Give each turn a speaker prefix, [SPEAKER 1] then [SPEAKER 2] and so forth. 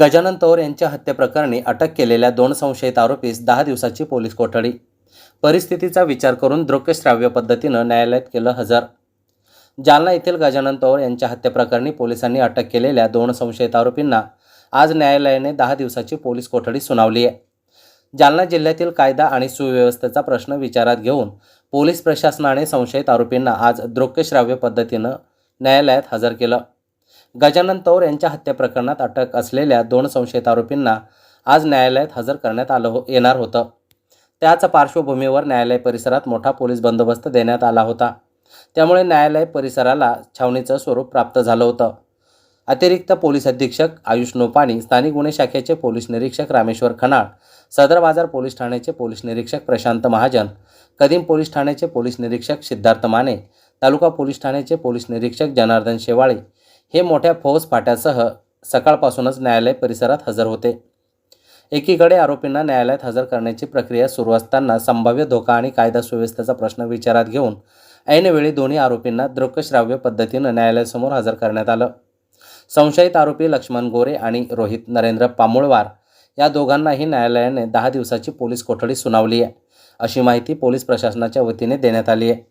[SPEAKER 1] गजानन तौर यांच्या हत्येप्रकरणी अटक केलेल्या दोन संशयित आरोपीस दहा दिवसाची पोलीस कोठडी. परिस्थितीचा विचार करून दृक्यश्राव्य पद्धतीनं न्यायालयात केलं हजर. जालना येथील गजानन तौर यांच्या हत्येप्रकरणी पोलिसांनी अटक केलेल्या दोन संशयित आरोपींना आज न्यायालयाने दहा दिवसाची पोलीस कोठडी सुनावली आहे. जालना जिल्ह्यातील कायदा आणि सुव्यवस्थेचा प्रश्न विचारात घेऊन पोलीस प्रशासनाने संशयित आरोपींना आज दृक्यश्राव्य पद्धतीनं न्यायालयात हजर केलं. गजानन तौर यांच्या हत्येप्रकरणात अटक असलेल्या दोन संशयित आरोपींना आज न्यायालयात हजर करण्यात आलं हो येणार होतं. त्याच पार्श्वभूमीवर न्यायालय परिसरात मोठा पोलीस बंदोबस्त देण्यात आला होता. त्यामुळे न्यायालय परिसराला छावणीचं स्वरूप प्राप्त झालं होतं. अतिरिक्त पोलीस अधीक्षक आयुष नोपाणी स्थानिक गुन्हे शाखेचे पोलीस निरीक्षक रामेश्वर खनाळ सदर बाजार पोलीस ठाण्याचे पोलीस निरीक्षक प्रशांत महाजन कदीम पोलीस ठाण्याचे पोलीस निरीक्षक सिद्धार्थ माने तालुका पोलीस ठाण्याचे पोलीस निरीक्षक जनार्दन शेवाळे हे मोठ्या फौज फाट्यासह सकाळपासूनच न्यायालय परिसरात हजर होते. एकीकडे आरोपींना न्यायालयात हजर करण्याची प्रक्रिया सुरू असताना संभाव्य धोका आणि कायदा सुव्यवस्थेचा प्रश्न विचारात घेऊन ऐनवेळी दोन्ही आरोपींना दृकश्राव्य पद्धतीनं न्यायालयासमोर हजर करण्यात आलं. संशयित आरोपी लक्ष्मण गोरे आणि रोहित नरेंद्र पामुळवार या दोघांनाही न्यायालयाने दहा दिवसाची पोलीस कोठडी सुनावली आहे अशी माहिती पोलीस प्रशासनाच्या वतीने देण्यात आली आहे.